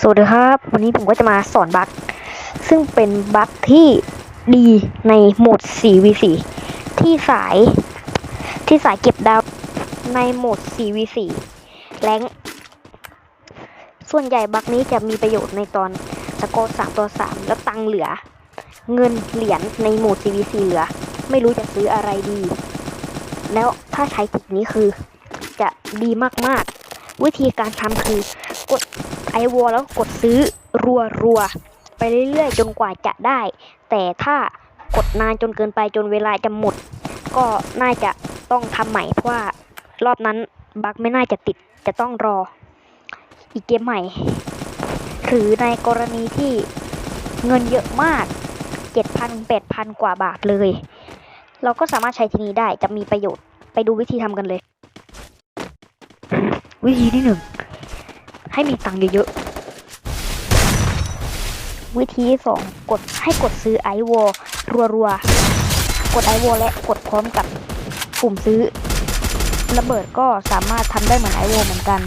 สวัสดีครับ วันนี้ผมก็จะมาสอนบั๊กซึ่งเป็นบั๊กที่ดีในโหมด 4v4 ที่สายที่สายเก็บดาวในโหมด 4v4 แรงส่วนใหญ่บั๊กนี้จะมีประโยชน์ในตอนสกอร์3ต่อ3แล้วตังเหลือ เงินเหรียญในโหมด 4v4 เหลือ ไม่รู้จะซื้ออะไรดี แล้วถ้าใช้ทิกนี้คือจะดีมากๆ วิธีการทำคือกด ไอวอลแล้วกดซื้อรัวรัวไปเรื่อยๆ จนกว่าจะได้ แต่ถ้ากดนานจนเกินไปจนเวลาจะหมด ก็น่าจะต้องทำใหม่เพราะว่ารอบนั้นบั๊กไม่น่าจะติดจะต้องรออีกเกมใหม่ หรือในกรณีที่เงินเยอะมาก 7,000 8,000 กว่าบาทเลย เราก็สามารถใช้ที่นี้ได้จะมีประโยชน์ไปดูวิธีทำกันเลย วิธีที่หนึ่ง ให้มีตังค์เยอะๆ วิธีที่สองกดให้กดซื้อไอวอลรัวๆ กดไอวอลและกดพร้อมกับปุ่มซื้อ ระเบิดก็สามารถทำได้เหมือนไอวอลเหมือนกัน